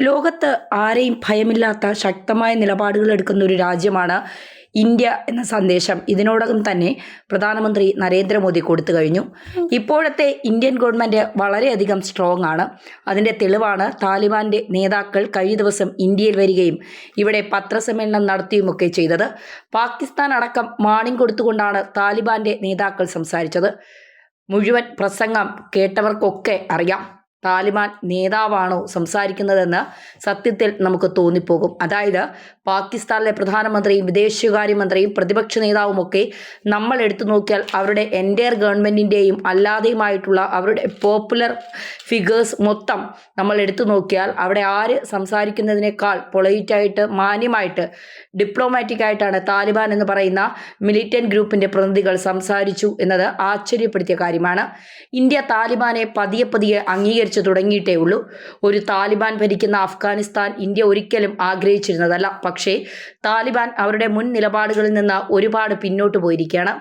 ലോകത്ത് ആരെയും ഭയമില്ലാത്ത ശക്തമായ നിലപാടുകൾ എടുക്കുന്ന ഒരു രാജ്യമാണ് ഇന്ത്യ എന്ന സന്ദേശം. ഇതിനോടകം തന്നെ പ്രധാനമന്ത്രി നരേന്ദ്രമോദി കൊടുത്തു കഴിഞ്ഞു. ഇപ്പോഴത്തെ ഇന്ത്യൻ ഗവൺമെന്റ് വളരെയധികം സ്ട്രോങ് ആണ്. അതിന്റെ തെളിവാണ് താലിബാന്റെ നേതാക്കൾ കഴിഞ്ഞ ദിവസം ഇന്ത്യയിൽ വരികയും ഇവിടെ പത്രസമ്മേളനം നടത്തിയുമൊക്കെ ചെയ്തത്. പാകിസ്ഥാൻ അടക്കം മാണിങ് കൊടുത്തുകൊണ്ടാണ് താലിബാന്റെ നേതാക്കൾ സംസാരിച്ചത്. മുഴുവൻ പ്രസംഗം കേട്ടവർക്കൊക്കെ അറിയാം. താലിബാൻ നേതാവാണോ സംസാരിക്കുന്നതെന്ന് സത്യത്തിൽ നമുക്ക് തോന്നിപ്പോകും. അതായത് പാകിസ്ഥാനിലെ പ്രധാനമന്ത്രിയും വിദേശകാര്യമന്ത്രിയും പ്രതിപക്ഷ നേതാവുമൊക്കെ നമ്മൾ എടുത്തു നോക്കിയാൽ അവരുടെ എന്റയർ ഗവൺമെന്റിന്റെയും അല്ലാതെയുമായിട്ടുള്ള അവരുടെ പോപ്പുലർ ഫിഗേഴ്സ് മൊത്തം നമ്മൾ എടുത്തു നോക്കിയാൽ അവിടെ ആര് സംസാരിക്കുന്നതിനേക്കാൾ പൊളൈറ്റായിട്ട് മാന്യമായിട്ട് ഡിപ്ലോമാറ്റിക് ആയിട്ടാണ് താലിബാൻ എന്ന് പറയുന്ന മിലിറ്റന്റ് ഗ്രൂപ്പിന്റെ പ്രതിനിധികൾ സംസാരിച്ചു എന്നത് ആശ്ചര്യപ്പെടുത്തിയ കാര്യമാണ്. ഇന്ത്യ താലിബാനെ പതിയെ പതിയെ അംഗീകരിച്ചു. തുടങ്ങിയിട്ടേ ഉള്ളൂ. ഒരു താലിബാൻ ഭരിക്കുന്ന അഫ്ഗാനിസ്ഥാൻ ഇന്ത്യ ഒരിക്കലും ആഗ്രഹിച്ചിരുന്നതല്ല. പക്ഷേ താലിബാൻ അവരുടെ മുൻ നിലപാടുകളിൽ നിന്ന് ഒരുപാട് പിന്നോട്ട് പോയിരിക്കുകയാണ്.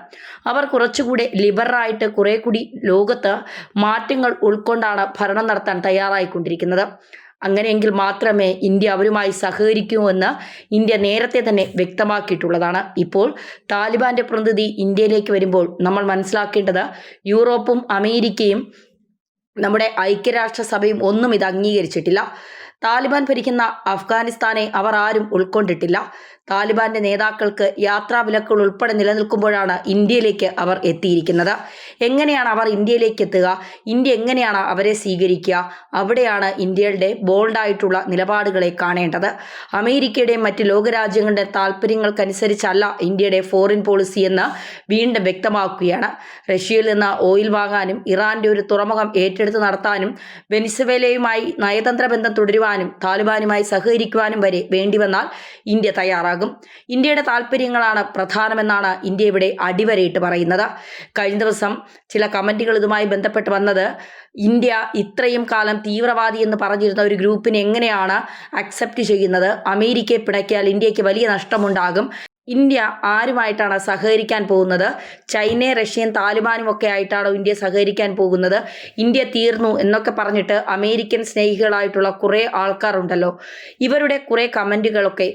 അവർ കുറച്ചുകൂടെ ലിബറലായിട്ട് കുറേ കൂടി ലോകത്ത് മാറ്റങ്ങൾ ഉൾക്കൊണ്ടാണ് ഭരണം നടത്താൻ തയ്യാറായിക്കൊണ്ടിരിക്കുന്നത്. അങ്ങനെയെങ്കിൽ മാത്രമേ ഇന്ത്യ അവരുമായി സഹകരിക്കൂ എന്ന് ഇന്ത്യ നേരത്തെ തന്നെ വ്യക്തമാക്കിയിട്ടുള്ളതാണ്. ഇപ്പോൾ താലിബാന്റെ പ്രതിനിധി ഇന്ത്യയിലേക്ക് വരുമ്പോൾ നമ്മൾ മനസ്സിലാക്കേണ്ടത് യൂറോപ്പും അമേരിക്കയും നമ്മുടെ ഐക്യരാഷ്ട്രസഭയും ഒന്നും ഇത് അംഗീകരിച്ചിട്ടില്ല. താലിബാൻ ഭരിക്കുന്ന അഫ്ഗാനിസ്ഥാനെ അവർ ആരും ഉൾക്കൊണ്ടിട്ടില്ല. താലിബാന്റെ നേതാക്കൾക്ക് യാത്രാ വിലക്കുകൾ ഉൾപ്പെടെ നിലനിൽക്കുമ്പോഴാണ് ഇന്ത്യയിലേക്ക് അവർ എത്തിയിരിക്കുന്നത്. എങ്ങനെയാണ് അവർ ഇന്ത്യയിലേക്ക് എത്തുക? ഇന്ത്യ എങ്ങനെയാണ് അവരെ സ്വീകരിക്കുക? അവിടെയാണ് ഇന്ത്യയുടെ ബോൾഡായിട്ടുള്ള നിലപാടുകളെ കാണേണ്ടത്. അമേരിക്കയുടെയും മറ്റ് ലോകരാജ്യങ്ങളുടെ താല്പര്യങ്ങൾക്കനുസരിച്ചല്ല ഇന്ത്യയുടെ ഫോറിൻ പോളിസി എന്ന് വീണ്ടും വ്യക്തമാക്കുകയാണ്. റഷ്യയിൽ നിന്ന് ഓയിൽ വാങ്ങാനും ഇറാന്റെ ഒരു തുറമുഖം ഏറ്റെടുത്ത് നടത്താനും വെനിസുവേലയുമായി നയതന്ത്ര ബന്ധം തുടരുവാനും താലിബാനുമായി സഹകരിക്കുവാനും വരെ വേണ്ടിവന്നാൽ ഇന്ത്യ തയ്യാറാകും. ഇന്ത്യയുടെ താല്പര്യങ്ങളാണ് പ്രധാനമെന്നാണ് ഇന്ത്യ ഇവിടെ അടിവരയിട്ട് പറയുന്നത്. കഴിഞ്ഞ ദിവസം ചില കമന്റുകൾ ഇതുമായി ബന്ധപ്പെട്ട് വന്നത് ഇന്ത്യ ഇത്രയും കാലം തീവ്രവാദി എന്ന് പറഞ്ഞിരുന്ന ഒരു ഗ്രൂപ്പിനെ എങ്ങനെയാണ് അക്സെപ്റ്റ് ചെയ്യുന്നത്? അമേരിക്കയെ പിണക്കിയാൽ ഇന്ത്യയ്ക്ക് വലിയ നഷ്ടമുണ്ടാകും. ഇന്ത്യ ആരുമായിട്ടാണ് സഹകരിക്കാൻ പോകുന്നത്? ചൈനയും റഷ്യയും താലിബാനും ഒക്കെ ആയിട്ടാണോ ഇന്ത്യ സഹകരിക്കാൻ പോകുന്നത്? ഇന്ത്യ തീർന്നു എന്നൊക്കെ പറഞ്ഞിട്ട് അമേരിക്കൻ സ്നേഹികളായിട്ടുള്ള കുറേ ആൾക്കാരുണ്ടല്ലോ. ഇവരുടെ കുറേ കമന്റുകളൊക്കെ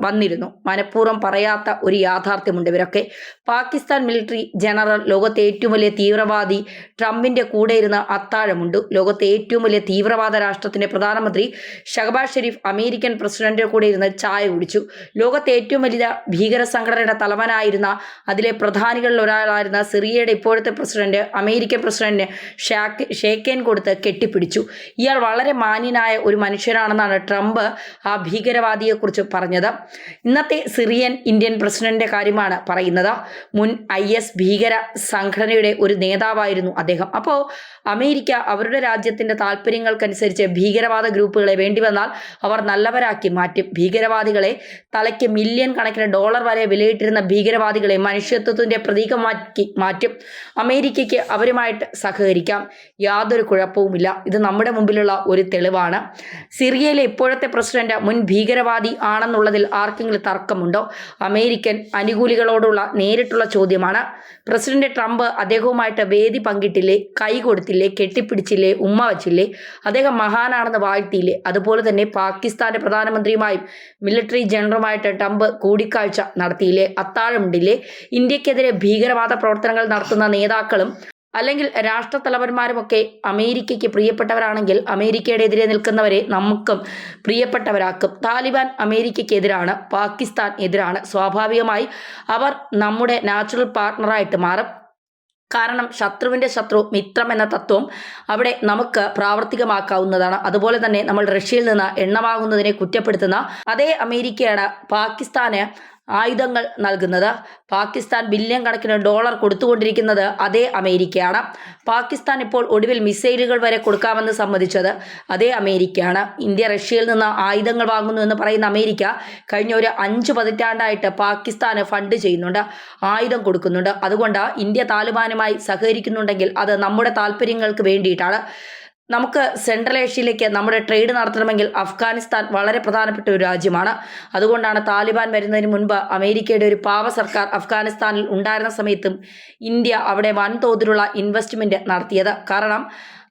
വന്നിരുന്നു. മനഃപൂർവം പറയാത്ത ഒരു യാഥാർത്ഥ്യമുണ്ട് ഇവരൊക്കെ. പാകിസ്ഥാൻ മിലിറ്ററി ജനറൽ ലോകത്തെ ഏറ്റവും വലിയ തീവ്രവാദി ട്രംപിന്റെ കൂടെ ഇരുന്ന അത്താഴമുണ്ട്. ലോകത്തെ ഏറ്റവും വലിയ തീവ്രവാദ രാഷ്ട്രത്തിന്റെ പ്രധാനമന്ത്രി ഷഹബാസ് ഷെരീഫ് അമേരിക്കൻ പ്രസിഡന്റിന്റെ കൂടെ ഇരുന്ന് ചായ കുടിച്ചു. ലോകത്തെ ഏറ്റവും വലിയ ഭീകര സംഘടനയുടെ തലവനായിരുന്ന അതിലെ പ്രധാനികളിൽ ഒരാളായിരുന്ന സിറിയയുടെ ഇപ്പോഴത്തെ പ്രസിഡന്റ് അമേരിക്കൻ പ്രസിഡന്റിന് ഷാക്ക് ഷേക്കേൻ കൊടുത്ത് കെട്ടിപ്പിടിച്ചു. ഇയാൾ വളരെ മാന്യനായ ഒരു മനുഷ്യനാണെന്നാണ് ട്രംപ് ആ ഭീകരവാദിയെക്കുറിച്ച് പറഞ്ഞത്. ഇന്നത്തെ സിറിയൻ ഇന്ത്യൻ പ്രസിഡന്റിന്റെ കാര്യമാണ് പറയുന്നത്. മുൻ ഐ എസ് ഭീകര സംഘടനയുടെ ഒരു നേതാവായിരുന്നു അദ്ദേഹം. അപ്പോൾ അമേരിക്ക അവരുടെ രാജ്യത്തിന്റെ താല്പര്യങ്ങൾക്കനുസരിച്ച് ഭീകരവാദ ഗ്രൂപ്പുകളെ വേണ്ടി വന്നാൽ അവർ നല്ലവരാക്കി മാറ്റും. ഭീകരവാദികളെ തലയ്ക്ക് മില്യൺ കണക്കിന് ഡോളർ വരെ വിലയിട്ടിരുന്ന ഭീകരവാദികളെ മനുഷ്യത്വത്തിന്റെ പ്രതീകമാക്കി മാറ്റും അമേരിക്കയ്ക്ക് അവരുമായിട്ട് സഹകരിക്കാം. യാതൊരു കുഴപ്പവുമില്ല. ഇത് നമ്മുടെ മുമ്പിലുള്ള ഒരു തെളിവാണ്. സിറിയയിലെ ഇപ്പോഴത്തെ പ്രസിഡന്റ് മുൻ ഭീകരവാദി ആണെന്നുള്ളതിൽ ആർക്കെങ്കിലും തർക്കമുണ്ടോ? അമേരിക്കൻ അനുകൂലികളോടുള്ള നേരിട്ടുള്ള ചോദ്യമാണ്. പ്രസിഡന്റ് ട്രംപ് അദ്ദേഹവുമായിട്ട് വേദി പങ്കിട്ടില്ലേ? കൈ കൊടുത്തില്ലേ? കെട്ടിപ്പിടിച്ചില്ലേ? ഉമ്മ വച്ചില്ലേ? അദ്ദേഹം മഹാനാണെന്ന് വാഴ്ത്തിയില്ലേ? അതുപോലെ തന്നെ പാകിസ്ഥാന്റെ പ്രധാനമന്ത്രിയുമായും മിലിറ്ററി ജനറലുമായിട്ട് ട്രംപ് കൂടിക്കാഴ്ച നടത്തിയില്ലേ? അത്താഴമുണ്ടില്ലേ? ഇന്ത്യക്കെതിരെ ഭീകരവാദ പ്രവർത്തനങ്ങൾ നടത്തുന്ന നേതാക്കളും അല്ലെങ്കിൽ രാഷ്ട്ര തലവന്മാരുമൊക്കെ അമേരിക്കയ്ക്ക് പ്രിയപ്പെട്ടവരാണെങ്കിൽ അമേരിക്കയുടെ എതിരെ നിൽക്കുന്നവരെ നമുക്കും പ്രിയപ്പെട്ടവരാക്കും. താലിബാൻ അമേരിക്കയ്ക്കെതിരാണ് പാകിസ്ഥാൻ എതിരാണ്. സ്വാഭാവികമായി അവർ നമ്മുടെ നാച്ചുറൽ പാർട്ട്ണറായിട്ട് മാറും. കാരണം ശത്രുവിന്റെ ശത്രു മിത്രം എന്ന തത്വം അവിടെ നമുക്ക് പ്രാവർത്തികമാക്കാവുന്നതാണ്. അതുപോലെ തന്നെ നമ്മൾ റഷ്യയിൽ നിന്ന് എണ്ണ വാങ്ങുന്നതിനെ കുറ്റപ്പെടുത്തുന്ന അതേ അമേരിക്കയാണ് പാകിസ്ഥാന് ആയുധങ്ങൾ നൽകുന്നത്. പാകിസ്ഥാൻ ബില്യൺ കണക്കിന് ഡോളർ കൊടുത്തുകൊണ്ടിരിക്കുന്നത് അതേ അമേരിക്കയാണ്. പാകിസ്ഥാൻ ഇപ്പോൾ ഒടുവിൽ മിസൈലുകൾ വരെ കൊടുക്കാമെന്ന് സമ്മതിച്ചത് അതേ അമേരിക്കയാണ്. ഇന്ത്യ റഷ്യയിൽ നിന്ന് ആയുധങ്ങൾ വാങ്ങുന്നു എന്ന് പറയുന്ന അമേരിക്ക കഴിഞ്ഞ ഒരു അഞ്ച് പതിറ്റാണ്ടായിട്ട് പാകിസ്ഥാന് ഫണ്ട് ചെയ്യുന്നുണ്ട് ആയുധം കൊടുക്കുന്നുണ്ട്. അതുകൊണ്ട് ഇന്ത്യ താലിബാനുമായി സഹകരിക്കുന്നുണ്ടെങ്കിൽ അത് നമ്മുടെ താല്പര്യങ്ങൾക്ക് വേണ്ടിയിട്ടാണ്. നമുക്ക് സെൻട്രൽ ഏഷ്യയിലേക്ക് നമ്മുടെ ട്രേഡ് നടത്തണമെങ്കിൽ അഫ്ഗാനിസ്ഥാൻ വളരെ പ്രധാനപ്പെട്ട ഒരു രാജ്യമാണ്. അതുകൊണ്ടാണ് താലിബാൻ വരുന്നതിന് മുൻപ് അമേരിക്കയുടെ ഒരു പാവ സർക്കാർ അഫ്ഗാനിസ്ഥാനിൽ ഉണ്ടായിരുന്ന സമയത്തും ഇന്ത്യ അവിടെ വൻതോതിലുള്ള ഇൻവെസ്റ്റ്മെന്റ് നടത്തിയത്. കാരണം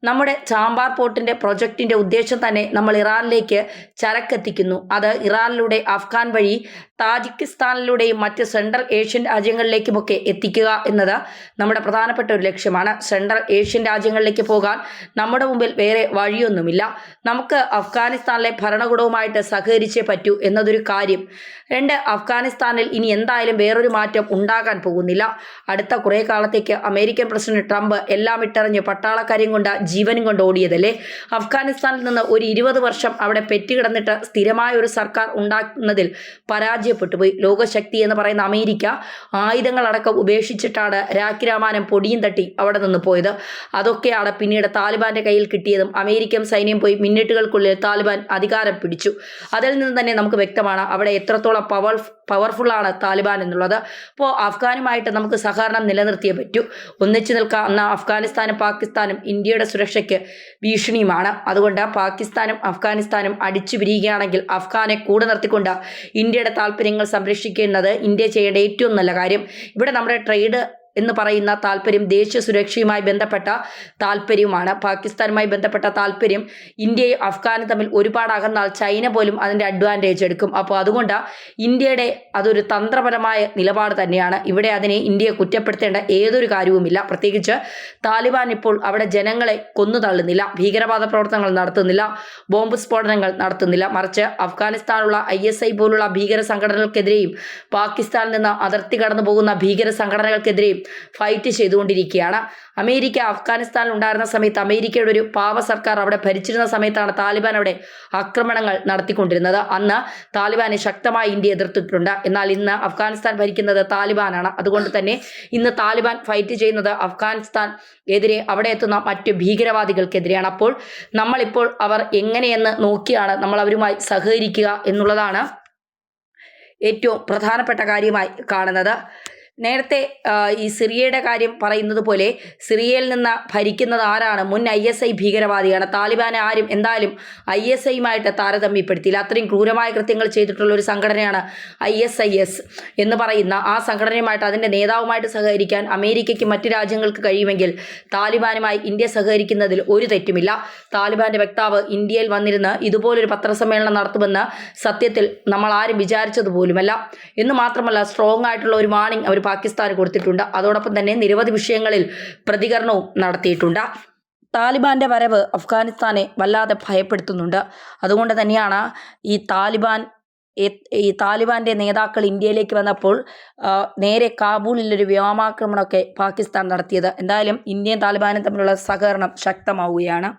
നമ്മുടെ ചാമ്പാർ പോർട്ടിന്റെ പ്രൊജക്റ്റിന്റെ ഉദ്ദേശം തന്നെ നമ്മൾ ഇറാനിലേക്ക് ചരക്കെത്തിക്കുന്നു. അത് ഇറാനിലൂടെ അഫ്ഗാൻ വഴി താജിക്കിസ്ഥാനിലൂടെയും മറ്റ് സെൻട്രൽ ഏഷ്യൻ രാജ്യങ്ങളിലേക്കുമൊക്കെ എത്തിക്കുക എന്നത് നമ്മുടെ പ്രധാനപ്പെട്ട ഒരു ലക്ഷ്യമാണ്. സെൻട്രൽ ഏഷ്യൻ രാജ്യങ്ങളിലേക്ക് പോകാൻ നമ്മുടെ മുമ്പിൽ വേറെ വഴിയൊന്നുമില്ല. നമുക്ക് അഫ്ഗാനിസ്ഥാനിലെ ഭരണകൂടവുമായിട്ട് സഹകരിച്ചേ പറ്റൂ എന്നതൊരു കാര്യം. രണ്ട് അഫ്ഗാനിസ്ഥാനിൽ ഇനി എന്തായാലും വേറൊരു മാറ്റം ഉണ്ടാകാൻ പോകുന്നില്ല. അടുത്ത കുറേ കാലത്തേക്ക് അമേരിക്കൻ പ്രസിഡന്റ് ട്രംപ് എല്ലാം ഇട്ടറിഞ്ഞ് പട്ടാളക്കാരെയും കൊണ്ട് ജീവനും കൊണ്ട് ഓടിയതല്ലേ? അഫ്ഗാനിസ്ഥാനിൽ നിന്ന് ഒരു ഇരുപത് വർഷം അവിടെ പെറ്റുകിടന്നിട്ട് സ്ഥിരമായ ഒരു സർക്കാർ ഉണ്ടാക്കുന്നതിൽ പരാജയപ്പെട്ടു പോയി ലോകശക്തി എന്ന് പറയുന്ന അമേരിക്ക ആയുധങ്ങളടക്കം ഉപേക്ഷിച്ചിട്ടാണ് രാഖിരാമാനം പൊടിയും തട്ടി അവിടെ നിന്ന് പോയത്. അതൊക്കെയാണ് പിന്നീട് താലിബാന്റെ കയ്യിൽ കിട്ടിയതും അമേരിക്കൻ സൈന്യം പോയി മിന്നിട്ടുകൾക്കുള്ളിൽ താലിബാൻ അധികാരം പിടിച്ചു. അതിൽ നിന്ന് തന്നെ നമുക്ക് വ്യക്തമാണ് അവിടെ എത്രത്തോളം പവർ പവർഫുള്ളാണ് താലിബാൻ എന്നുള്ളത്. അപ്പോൾ അഫ്ഗാനുമായിട്ട് നമുക്ക് സഹകരണം നിലനിർത്തിയേ പറ്റൂ. ഒന്നിച്ചു നിൽക്കാവുന്ന അഫ്ഗാനിസ്ഥാനും പാകിസ്ഥാനും ഇന്ത്യയുടെ സുരക്ഷയ്ക്ക് ഭീഷണിയുമാണ്. അതുകൊണ്ട് പാകിസ്ഥാനും അഫ്ഗാനിസ്ഥാനും അടിച്ചു പിരിയുകയാണെങ്കിൽ അഫ്ഗാനെ കൂടെ നിർത്തിക്കൊണ്ട് ഇന്ത്യയുടെ താല്പര്യങ്ങൾ സംരക്ഷിക്കുന്നത് ഇന്ത്യ ചെയ്യേണ്ട ഏറ്റവും നല്ല കാര്യം. ഇവിടെ നമ്മുടെ ട്രേഡ് എന്ന് പറയുന്ന താല്പര്യം ദേശീയ സുരക്ഷയുമായി ബന്ധപ്പെട്ട താല്പര്യവുമാണ്. പാകിസ്ഥാനുമായി ബന്ധപ്പെട്ട താല്പര്യം ഇന്ത്യയും അഫ്ഗാനും തമ്മിൽ ഒരുപാട് അകന്നാൽ ചൈന പോലും അതിന്റെ അഡ്വാന്റേജ് എടുക്കും. അപ്പോൾ അതുകൊണ്ട് ഇന്ത്യയുടെ അതൊരു തന്ത്രപരമായ നിലപാട് തന്നെയാണ്. ഇവിടെ അതിനെ ഇന്ത്യയെ കുറ്റപ്പെടുത്തേണ്ട ഏതൊരു കാര്യവുമില്ല. പ്രത്യേകിച്ച് താലിബാൻ ഇപ്പോൾ അവിടെ ജനങ്ങളെ കൊന്നു തള്ളുന്നില്ല. ഭീകരവാദ പ്രവർത്തനങ്ങൾ നടത്തുന്നില്ല. ബോംബ് സ്ഫോടനങ്ങൾ നടത്തുന്നില്ല. മറിച്ച് അഫ്ഗാനിസ്ഥാനുള്ള ഐ എസ് ഐ പോലുള്ള ഭീകര സംഘടനകൾക്കെതിരെയും പാകിസ്ഥാനിൽ നിന്ന് അതിർത്തി കടന്നു പോകുന്ന ഭീകര സംഘടനകൾക്കെതിരെയും ഫൈറ്റ് ചെയ്തുകൊണ്ടിരിക്കുകയാണ്. അമേരിക്ക അഫ്ഗാനിസ്ഥാനിൽ ഉണ്ടായിരുന്ന സമയത്ത് അമേരിക്കയുടെ ഒരു പാവ സർക്കാർ അവിടെ ഭരിച്ചിരുന്ന സമയത്താണ് താലിബാൻ അവിടെ ആക്രമണങ്ങൾ നടത്തിക്കൊണ്ടിരുന്നത്. അന്ന് താലിബാനെ ശക്തമായി ഇന്ത്യ എതിർത്തിട്ടുണ്ട്. എന്നാൽ ഇന്ന് അഫ്ഗാനിസ്ഥാൻ ഭരിക്കുന്നത് താലിബാനാണ്. അതുകൊണ്ട് തന്നെ ഇന്ന് താലിബാൻ ഫൈറ്റ് ചെയ്യുന്നത് അഫ്ഗാനിസ്ഥാൻ എതിരെ അവിടെ എത്തുന്ന മറ്റു ഭീകരവാദികൾക്കെതിരെയാണ്. അപ്പോൾ നമ്മളിപ്പോൾ അവർ എങ്ങനെയെന്ന് നോക്കിയാണ് നമ്മൾ അവരുമായി സഹകരിക്കുക എന്നുള്ളതാണ് ഏറ്റവും പ്രധാനപ്പെട്ട കാര്യമായി കാണുന്നത്. നേരത്തെ ഈ സിറിയയുടെ കാര്യം പറയുന്നത് പോലെ സിറിയയിൽ നിന്ന് ഭരിക്കുന്നത് ആരാണ്? മുൻ ഐ എസ് ഐ ഭീകരവാദിയാണ്. താലിബാനെ ആരും എന്തായാലും ഐ എസ് ഐയുമായിട്ട് താരതമ്യപ്പെടുത്തിയില്ല. അത്രയും ക്രൂരമായ കൃത്യങ്ങൾ ചെയ്തിട്ടുള്ള ഒരു സംഘടനയാണ് ഐ എസ് ഐ എസ് എന്ന് പറയുന്ന ആ സംഘടനയുമായിട്ട് അതിന്റെ നേതാവുമായിട്ട് സഹകരിക്കാൻ അമേരിക്കയ്ക്ക് മറ്റു രാജ്യങ്ങൾക്ക് കഴിയുമെങ്കിൽ താലിബാനുമായി ഇന്ത്യ സഹകരിക്കുന്നതിൽ ഒരു തെറ്റുമില്ല. താലിബാന്റെ വക്താവ് ഇന്ത്യയിൽ വന്നിരുന്ന് ഇതുപോലൊരു പത്രസമ്മേളനം നടത്തുമെന്ന് സത്യത്തിൽ നമ്മൾ ആരും വിചാരിച്ചത് പോലുമല്ല എന്ന് മാത്രമല്ല സ്ട്രോങ് ആയിട്ടുള്ള ഒരു വാണിംഗ് അവർ പാകിസ്ഥാന് കൊടുത്തിട്ടുണ്ട്. അതോടൊപ്പം തന്നെ നിരവധി വിഷയങ്ങളിൽ പ്രതികരണവും നടത്തിയിട്ടുണ്ട്. താലിബാന്റെ വരവ് അഫ്ഗാനിസ്ഥാനെ വല്ലാതെ ഭയപ്പെടുത്തുന്നുണ്ട്. അതുകൊണ്ട് തന്നെയാണ് ഈ താലിബാൻ ഈ താലിബാന്റെ നേതാക്കൾ ഇന്ത്യയിലേക്ക് വന്നപ്പോൾ നേരെ കാബൂളിലൊരു വ്യോമാക്രമണമൊക്കെ പാകിസ്ഥാൻ നടത്തിയത്. എന്തായാലും ഇന്ത്യയും താലിബാനും തമ്മിലുള്ള സഹകരണം ശക്തമാവുകയാണ്.